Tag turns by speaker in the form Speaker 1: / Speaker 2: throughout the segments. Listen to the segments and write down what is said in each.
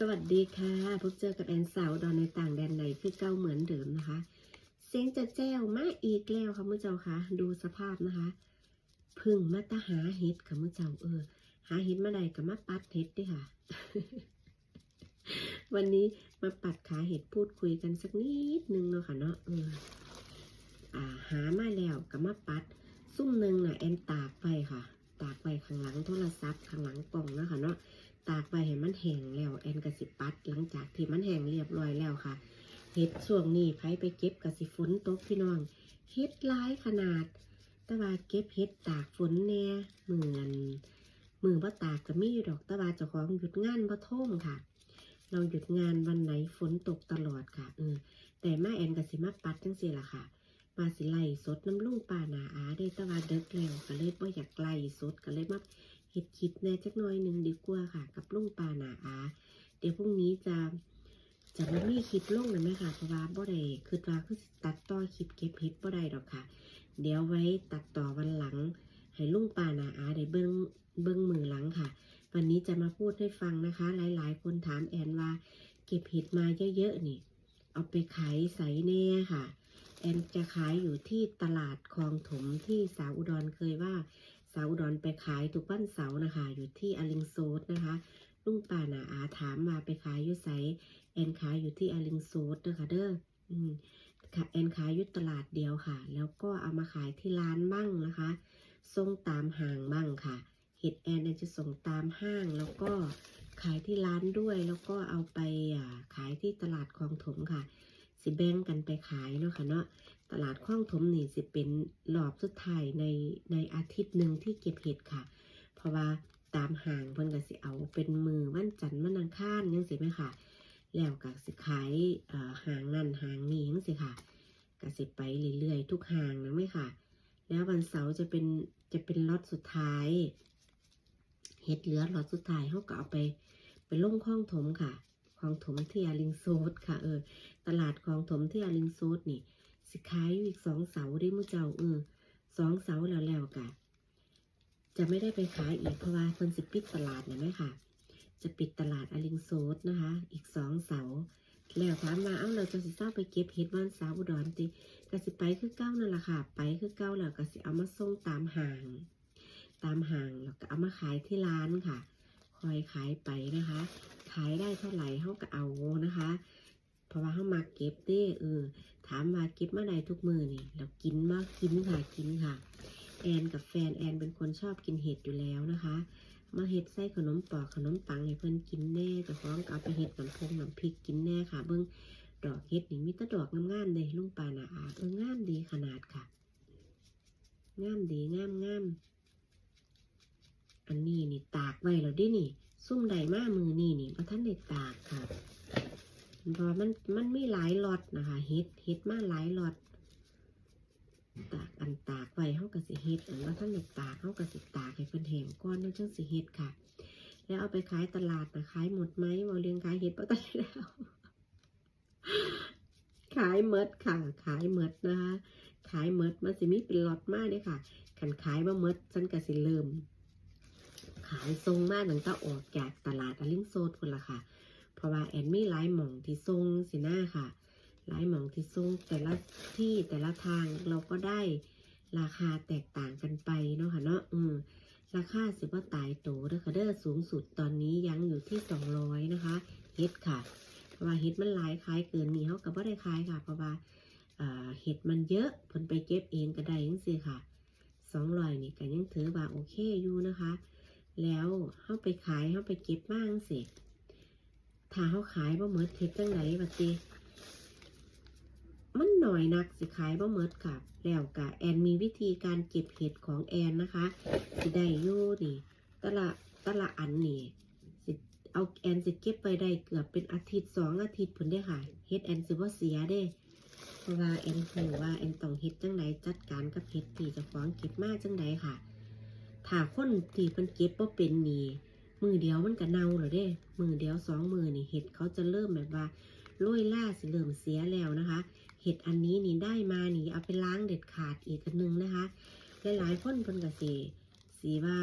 Speaker 1: สวัสดีค่ะ พบเจอกับแอนสาวดอนในต่างแดนไหนคือเก้าเหมือนเดิมนะคะ เสียงจะแจ้วมาอีกแล้วค่ะมื่อเจ้าค่ะ ดูสภาพนะคะ พึ่งมาตะหาเห็ดค่ะมื่อเจ้าเออ หาเห็ดมาใดกับมาปัดเห็ดด้วยค่ะ วันนี้มาปัดขาเห็ดพูดคุยกันสักนิดนึงเนาะค่ะเนาะเอออ่า หามาแล้วกับมาปัด ซุ่มหนึ่งน่ะแอนตากไปค่ะ ตากไปข้างหลังโทรศัพท์ข้างหลังกล่องนะคะเนาะ ตากไปให้มันแห้งแล้วแอนกสิปัด หลังจากที่มันแห้งเรียบร้อยแล้วค่ะเห็ดช่วงนี้ไผไปเก็บกสิฝนตกพี่น้องเห็ดลายขนาด แต่ว่าเก็บเห็ดตากฝนแน่เหมือนมือว่าตากก็มีอยู่ดอกแต่ว่าเจ้าของหยุดงานบ่ท่มค่ะ เราหยุดงานวันไหนฝนตกตลอดค่ะเออแต่มาแอนกสิมาปัดจังซี่ล่ะค่ะมาสิไล่สดน้ำลุงป่าหนาอาได้ต่ว่าเด็กแล้วก็เลยบ่อยากไล่สดก็เลยมา เห็ดคิดแน่จักหน่อยหนึ่งดีกว่าค่ะ กับลุงปาหนาอา เดี๋ยวพรุ่งนี้จะจะไม่มีคลิปลงเลยไหมค่ะเพราะว่าบ่ได้คือว่าคือตัดต่อคลิปเก็บเห็ดบ่ได้ดอกค่ะ เดี๋ยวไว้ตัดต่อวันหลัง ให้ลุงปานาอาได้เบิ้งเบิ้งมือหลังค่ะ วันนี้จะมาพูดให้ฟังนะคะ หลาย ๆ คนถามแอนว่า เก็บเห็ดมาเยอะๆนี่ เอาไปขายใสแน่ค่ะ แอนจะขายอยู่ที่ตลาดคลองถมที่สาวอุดรเคยว่า สาวดอุดรไปขายทุกวันเสาร์นะคะ อยู่ที่อลิงโซดนะคะลุงป่านาอาถามมาไปขายอยู่ไสแอนขายอยู่ที่อลิงโซดนะคะเด้ออืมค่ะแอนขายอยู่ตลาดเดียวค่ะ แล้วก็เอามาขายที่ร้านมั่งนะคะส่งตามห้างมั่งค่ะ เห็ดแอนแอนจะส่งตามห้างแล้วก็ขายที่ร้านด้วยแล้วก็เอาไปขายที่ตลาดคลองถมค่ะ สิแบ่งกันไปขายเนาะค่ะเนาะ ตลาดคลองถมนี่สิเป็นรอบสุดท้ายในในอาทิตย์หนึ่งที่เก็บเห็ดค่ะ เพราะว่าตามห่างเพิ่นก็สิเอาเป็นมือวันจันทร์วันอังคารจังสิไหมค่ะ แล้วก็สิขายห่างนั่นห่างนี้จังสิค่ะก็สิไปเรื่อยๆทุกห่างนะไหมค่ะ แล้ววันเสาร์จะเป็นจะเป็นล็อตสุดท้ายเห็ดเหลือล็อตสุดท้ายเขาก็เอาไปไปลงคลองถมค่ะคลองถมที่อาริงโซดค่ะเออตลาดคลองถมที่อาริงโซดนี่ สิขายอยู่อีกสองเสาได้มื่อเจ้าเออสองเสาแล้วแล้วกะจะไม่ได้ไปขายอีกเพราะว่าคนสิปิดตลาดนะไหมค่ะ จะปิดตลาดอลิงโซดนะคะ อีกสองเสาแล้วถามมาเอ้าเราจะสิเศร้าไปเก็บเห็ดวันสาร์อุดรติกสิไปคือเก้านั่นแหละค่ะ ไปคือเก้าแล้วก็สิเอามาส่งตามห่าง ตามห่างแล้วก็เอามาขายที่ร้านค่ะ คอยขายไปนะคะ ขายได้เท่าไหร่เขาก็เอาน ราะว่าเขามาเก็บเด้เออถามมาเก็บเมื่อใดทุกมือนี่แล้วกินมากกินค่ะกินค่ะ แอนกับแฟนแอนเป็นคนชอบกินเห็ดอยู่แล้วนะคะ มาเห็ดใส่ขนมปอกขนมปังให้เพื่อนกินแน่แต่พร้อมกับเอาไปเห็ดน้ำพงน้ำพริกกินแน่ค่ะ เบิ้งดอกเห็ดนี่มีต่ดอกงามๆเลยลุงปานาอาเอองามดีขนาดค่ะงามดีงามงามอันนี้นี่ตากไว้แล้วดินี่ ซุ่มใดมามือนี่นี่พระท่านได้ตากค่ะ เพราะมันมันมีหลายหลอตนะคะเฮ็ดเฮ็ดมาหลายหลอตตากอันตากไว้เฮาก็สิเฮ็ดอันว่าท่านได้ตากเฮาก็สิตากให้เพิ่นแห้งก่อนแล้วจังสิเฮ็ดค่ะ แล้วเอาไปขายตลาดนะขายหมดไหมบ่เรียงขายเฮ็ดบ่ได้แล้วขายหมดค่ะ ขายหมดนะคะขายหมดมันสิมีเป็นหลอตมากเด้ค่ะคันขายบ่หมดฉันก็สิเริ่ม ขายทรงมาตั้งต่ออกจากตลาดอลิงโซดพุ่นละค่ะ ราะว่าแอนมีหลายหม่องที่ทรงสิหน้าค่ะ หลายหม่องที่ทรงแต่ละที่แต่ละทางเราก็ได้ราคาแตกต่างกันไปเนาะค่ะเนาะอืมราคาสิว่าตายโตเด้อค่ะเด้อสูงสุดตอนนี้ยังอยู่ที่สองร้อยนะคะเฮ็ดค่ะ เพราะว่าเฮ็ดมันหลายขายเกินนี้เขาก็บ่ได้ขายค่ะ เพราะว่าเห็ดมันเยอะผลไปเก็บเองก็ได้ยังสิค่ะสองร้อยนี่ก็ยังถือว่าโอเคอยู่นะคะ แล้วเข้าไปขายเข้าไปเก็บบ้างสิ ถ้าเขาขายบ่เมดเฮ็ดจังไดบัดนี้มันหน่อยนักสิขายบ่เมดค่ะแล้วกะแอนมีวิธีการเก็บเห็ดของแอนนะคะสิได้อยู่นี่ตละตละอันนี่สิเอาแอนสิเก็บไปได้เกือบเป็นอาทิตย์สองอาทิตย์พุ่นได้ค่ะเฮ็ดแอนสิบ่เสียเด้เพราะว่าแอนรู้ว่าแอนต้องเฮ็ดจังไดจัดการกับเห็ดที่จะฟ้องเก็บมากจังไดค่ะถ้าคนที่เพิ่นเก็บบ่เป็นนี่ มือเดียวมันก็เน่าแล้วเด้ มือเดียวสองมือนี่เห็ดเขาจะเริ่มแบบว่าโรยล่าสิเริ่มเสียแล้วนะคะ เห็ดอันนี้นี่ได้มานี่เอาไปล้างเด็ดขาดอีกอันนึงนะคะหลายๆคนเพิ่นก็สิสีว่า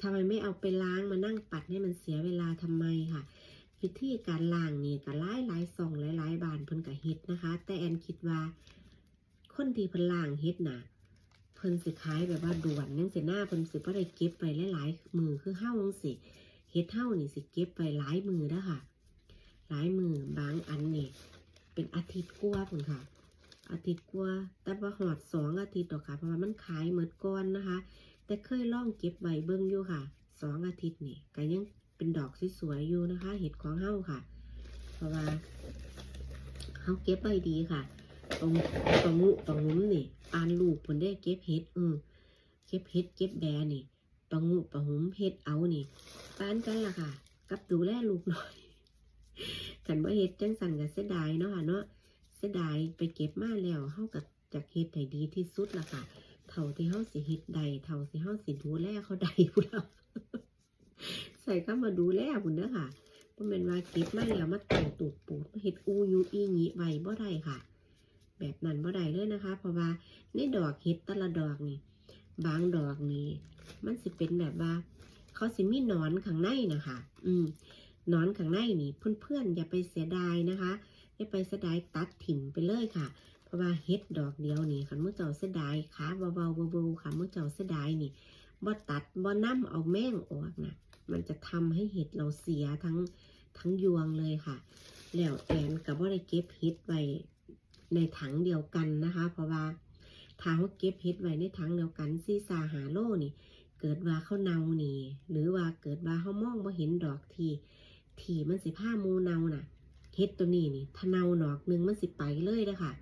Speaker 1: ทำไมไม่เอาไปล้างมานั่งปัดให้มันเสียเวลาทำไมค่ะวิธีการล้างนี่ก็หลายหลายซองหลายหลายบานเพิ่นก็เฮ็ดนะคะ แต่แอนคิดว่า คนที่เพิ่นล้างเฮ็ดน่ะ พิ่นสิขายแบบว่าด่วนยังสิหน้าเพิ่นสิบ่ได้เก็บไปหลายๆมือคือเฮาจังสิเฮ็ดเฮานี่สิเก็บไปหลายมือเด้อค่ะ หลายมือบางอันนี่เป็นอาทิตย์กว่าพุ่นค่ะ อาทิตย์กว่าแต่ว่าหอดสองอาทิตย์ดอกค่ะเพราะว่ามันขายเหมือนก้อนนะคะ แต่เคยล่องเก็บไว้เบิ่งอยู่ค่ะสองอาทิตย์นี่ก็ยังเป็นดอกสวยๆอยู่นะคะ เห็ดของเฮาค่ะ เพราะว่าเฮาเก็บไว้ดีค่ะ ตรงตรงงูตรงงุ้มนี่ปานลูกผลได้เก็บเห็ดอือเก็บเห็ดเก็บแบนี่ตรงงูตรงหุมเห็ดเอานี่ปานกันล่ะค่ะ กับดูแลลูกหน่อยกันว่าเห็ดจังสั่นกับเสียดายเนาะค่ะเนาะเสียดายไปเก็บมาแล้วเฮากับจากเฮ็ดให้ดีที่สุดล่ะค่ะเท่าที่เฮาสิเฮ็ดใดเท่าที่เฮาสิดูแลเขาใดพุ่นละใส่เข้ามาดูแลพุ่นเด้อค่ะบ่แม่นว่าเก็บมาแล้วมาตั้งตูดปูดเฮ็ดอูยูอีหญิไว้บ่ได้ค่ะ แบบนั้นบ่ได้เลยนะคะ เพราะว่าในดอกเห็ดแต่ละดอกนี่ บางดอกนี่มันสิเป็นแบบว่า เขาสิมีหนอนข้างในนะคะ อืมนอนข้างในนี่เพื่อนๆอย่าไปเสียดายนะคะอย่าไปเสียดายตัดถิ่มไปเลยค่ะ เพราะว่าเฮ็ดดอกเดียวนี่คันมื่อเจ้าเสียดายขาเบาๆเบาๆค่ะมื่อเจ้าเสียดายนี่บ่ตัดบ่นํเอาแม่งออกนะมันจะทำให้เห็ดเราเสียทั้งทั้งยวงเลยค่ะ แล้วแอนกับว่าได้เก็บเห็ดไว้ ในถังเดียวกันนะคะ เพราะว่าถ้าเขาเก็บเห็ดไว้ในถังเดียวกันซีซาหาโลนี่ เกิดว่าเขาเนานี่ หรือว่าเกิดว่าเขามองบ่เห็นดอกทีทีมันสิผ้ามูเนาน่ะเห็ดตัวนี้นี่ถ้าเนาดอกหนึงมันสิไปเลยนะคะ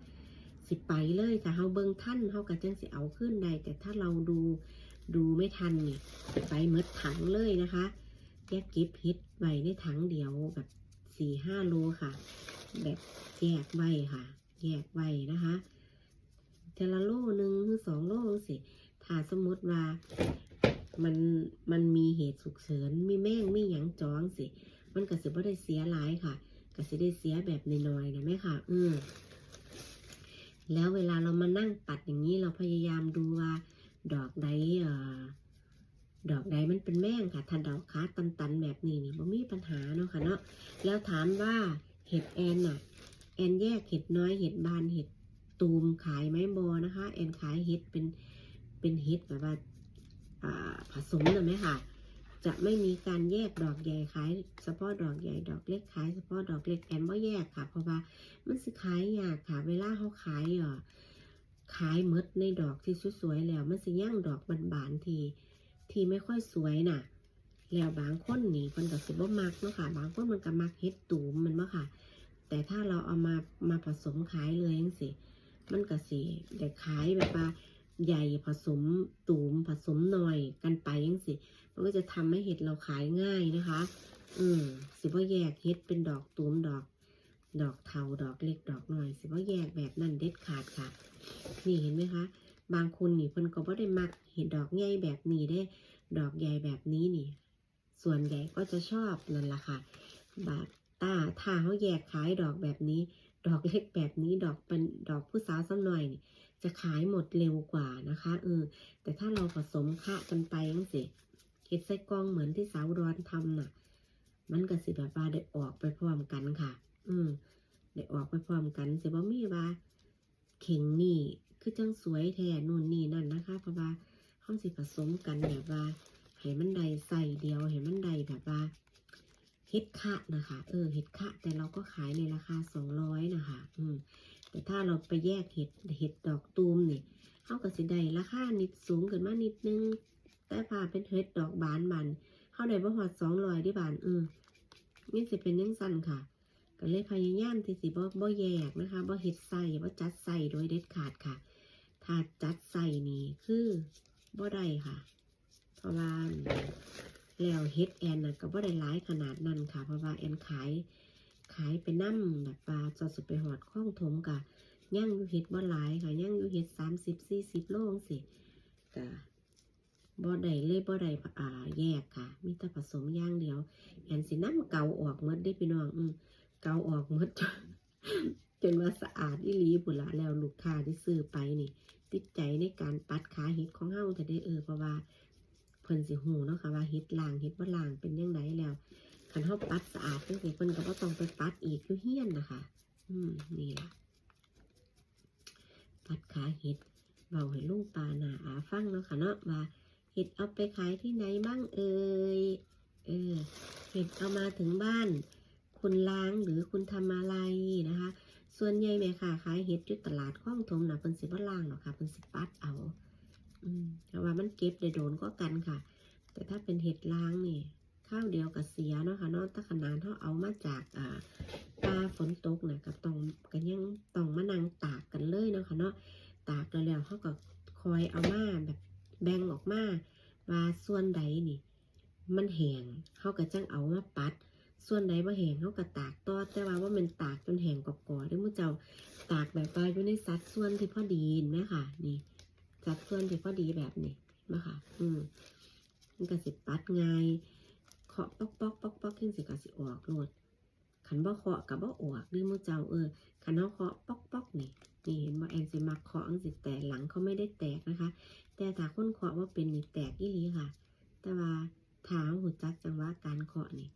Speaker 1: สิไปเลยถ้าเฮาเบิ่งท่านเฮาก็จังสิเอาขึ้นได้ แต่ถ้าเราดูดูไม่ทันนี่ไปเมดถังเลยนะคะแยกเก็บเฮ็ดไว้ในถังเดียวแบบสี่ห้าโลค่ะ แบบแยกไว้ค่ะ แยกไว้นะคะแต่ละโลหนึ่งหรือสองโลสิถ้าสมมติว่ามันมันมีเหตุฉุกเฉินมีแม่งมีหยังจ้องสิมันก็สิบ่ได้เสียหลายค่ะก็สิได้เสียแบบน้อยๆนะแม่ค่ะ อืมแล้วเวลาเรามานั่งปัดอย่างนี้เราพยายามดูว่า ดอกใดเอ่อดอกใดมันเป็นแม่งค่ะถ้าดอกขาตันๆแบบนี้นี่บ่มีปัญหาเนาะค่ะเนาะแล้วถามว่าเห็ดแอนน่ะ แอนแยกเห็ดน้อยเห็ดบานเห็ดตูมขายไหมบอนะคะ แอนขายเห็ดเป็นเป็นเห็ดแบบว่าผสมนะไหมค่ะ จะไม่มีการแยกดอกใหญ่ขายเฉพาะดอกใหญ่ดอกเล็กขายเฉพาะดอกเล็กแอนว่แยกค่ะ เพราะว่ามันสิขายยากค่ะ เวลาเขาขายอะขายมดในดอกที่สวยๆแล้ว มันสิย่างดอกบานๆทีที่ไม่ค่อยสวยน่ะ แล้วบางคนนี่มันก็สิบ่มักเนาะค่ะ บางคนมันก็มักเฮ็ดตูมมันบ่ค่ะ แต่ถ้าเราเอามามาผสมขายเลยจังสิมันก็สิได้ขายแบบว่าใหญ่ผสมตูมผสมหน่อยกันไปจังสิมันก็จะทำให้เห็ดเราขายง่ายนะคะ อืมสิบ่แยกเฮ็ดเป็นดอกตูมดอก ดอกเทาดอกเล็กดอกหน้อย สิว่าแยกแบบนั้นเด็ดขาดค่ะ นี่เห็นไหมคะ บางคนนี่เพิ่นก็บ่ได้มักเห็นดอกใหญ่แบบนี้ได้ ดอกใหญ่แบบนี้นี่ ส่วนใหญ่ก็จะชอบนั่นแหละค่ะแบาท ตาถ้าเขาแยกขายดอกแบบนี้ ดอกเล็กแบบนี้ดอกเป็นดอกผู้สาวสักหน่อยนี่จะขายหมดเร็วกว่านะคะเออแต่ถ้าเราผสมคะกันไปจังสิเฮ็ดใส่กล่องเหมือนที่สาวร้อนทำน่ะ มันก็สิแบบว่าได้ออกไปพร้อมกันค่ะ อืมได้ออกไปพร้อมกันสิบ่มีว่าเข่งนี่คือจังสวยแท้นู่นนี่นั่นนะคะ เพราะว่าห้องสิผสมกันแบบว่าให้มันได้ใส่เดียวให้มันได้แบบว่า เฮ็ดคะนะคะ เออเฮ็ดคะแต่เราก็ขายในราคาสองร้อยนะคะ อืม แต่ถ้าเราไปแยกเห็ดเห็ดดอกตูมนี่เขาก็สิได้ราคานิดสูงขึ้นมานิดนึง แต่พาเป็นเห็ดดอกบานมันเขาได้บ่ฮอดสองร้อยที่บานเออนี่สิเป็นยังสั้นค่ะ ก็เลยพยายามที่สิบ่บ่แยกนะคะบ่เฮ็ดใส่บ่จัดใส่โดยเด็ดขาดค่ะ ถ้าจัดใส่นี่คือบ่ได้ค่ะ เพราะว่า แล้วเฮ็ดแอนน่ะก็บ่ได้หลายขนาดนั้นค่ะ เพราะว่าแอนขายขายไปนั่แบบว่าจอดสุดไปหอดข้องถมกะย่างยูเฮ็ดบ่หลายค่ะย่างยูเฮ็ดสามสิบสี่สิบโล่งสิกะบ่ได้เลยบ่ได้อ่าแยกค่ะ มีแต่ผสมย่างเดียวแอนสิน้ำเกาออกหมดได้พี่น้องอืมเกาออกหมดจนว่าสะอาดอีหลีบุละแล้วลูกค้าที่ซื้อไปนี่ ติดใจในการปัดขาเห็ดของเฮาจะได้เออเพราะว่า เพิ่นสิหูเนาะค่ะว่าเห็ดล่างเห็ดบ่ล่างเป็นยังไงแล้วคันเฮาปัดสะอาดจังซี่เพิ่นก็บ่ต้องไปปัดอีกอยู่เฮียนนะคะ อืมนี่ล่ะปัดขาเห็ดเบาให้ลุงปาหนาอาฟังเนาะค่ะเนาะว่าเห็ดเอาไปขายที่ไหนบ้างเอ่ยเออเห็ดเอามาถึงบ้าน คุณล้างหรือคุณทำอะไรนะคะ ส่วนใหญ่แม่ค่ะขายเห็ดอยู่ตลาดคลองถมนะเพิ่นสิบ่ล้างหรอกค่ะเพิ่นสิปัดเอา แต่ว่ามันเก็บได้โดนก็กันค่ะ แต่ถ้าเป็นเห็ดล้างนี่ข้าวเดียวกับเสียเนาะค่ะเนาะถ้าขนาดเขาเอามาจากอ่าปลาฝนตกนะก็ต้องก็ยังตองมานั่งตากกันเลยเนาะค่ะเนาะตากแล้วแล้วเขาก็คอยเอามาแบบแบ่งออกมาว่าส่วนใดนี่ มันแห้งเขาก็จังเอามาปัด ส่วนใดบ่แห้งเขาก็ตากต่อแต่ว่าว่ามันตากจนแห้งกรอบๆด้อมื้อเจ้าตากแบบว่าอยู่ในสัดส่วนที่พอดีนไหมค่ะนี่ สัดส่วนที่พอดีแบบนี้นไหมค่ะอืมมันก็สิปัดง่ายเคาะป๊อกป๊อกป๊อกป๊อกขึ้นสิก็สิออกโลดขันบ่เคาะกับบ่ออกหรือมือเจ้าเออขันเอาเคาะป๊อกป๊อกนี่นี่เห็นบ่แอนสิมาเคาะอังสิแตกหลังเขาไม่ได้แตกนะคะ แต่ถ้าคนเคาะว่าเป็นนี่แตกอีหลีค่ะ แต่ว่าถามหูจักจังหวะการเคาะนี่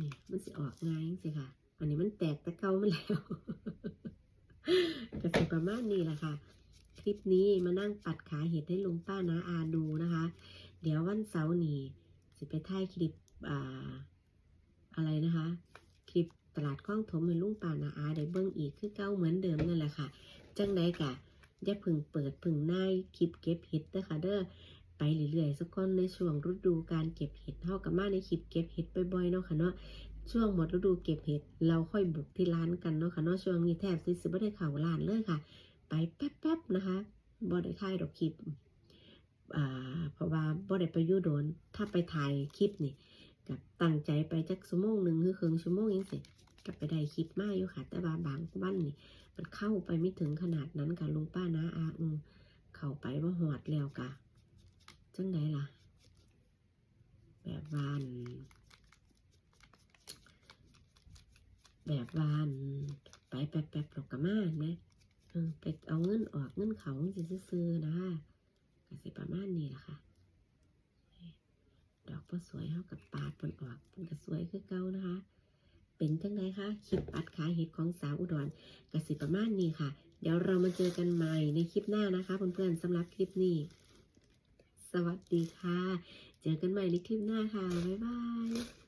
Speaker 1: นี่มันสิออกง่ายจังสิค่ะ อันนี้มันแตกแต่เก่ามาแล้วก็สิประมาณนี้แหละค่ะ คลิปนี้มานั่งปัดขาเห็ดให้ลุงป้านาอาดูนะคะ เดี๋ยววันเสาร์นี้สิไปถ่ายคลิปอ่าอะไรนะคะ คลิปตลาดคลองถมให้ลุงป้านาอาได้เบิ่งอีกคือเก่าเหมือนเดิมนั่นแหละค่ะจังไดกะอย่าพึ่งเปิดพึ่งนายคลิปเก็บเห็ดเด้อค่ะเด้อไปเรื่อยๆสักคนในช่วงฤดูการเก็บเห็ดเท่ากับมาในคลิปเก็บเห็ดบ่อยๆเนาะค่ะเนาะช่วงหมดฤดูเก็บเห็ดเราค่อยบุกที่ร้านกันเนาะค่ะเนาะช่วงนี้แทบสิสิบ่ได้เข่าร้านเลยค่ะ ไปแป๊บๆนะคะบ่ได้ถ่ายดอกคลิปอ่าเพราะว่าบ่ได้ไปยู่โดน ถ้าไปถ่ายคลิปนี่กับตั้งใจไปจักชั่วโมงหนึ่งคือครึ่งชั่วโมงยังสิก็ไปได้คลิปมาอยู่ค่ะ แต่ว่าบางวันนี่มันเข้าไปไม่ถึงขนาดนั้นค่ะลุงป้านะอาอืมเข้าไปว่าหอดแล้วกะจังไดล่ะ แบบวาน แบบวาน ไปแป๊บๆหรอกกะมาไหมเออ ไปเอาเงินออกเงินเขาสิซื้อๆนะคะก็สิประมาณนี้แหละค่ะ ดอกก็สวยเท่ากับปาดปนออกมันก็สวยคือเก่านะคะ เป็นจังไดคะคลิปปัดขายเห็ดของสาวอุดรกสิประมาณนี้ค่ะ เดี๋ยวเรามาเจอกันใหม่ในคลิปหน้านะคะเพื่อนๆสำหรับคลิปนี้ สวัสดีค่ะ เจอกันใหม่ในคลิปหน้าค่ะ บ๊ายบาย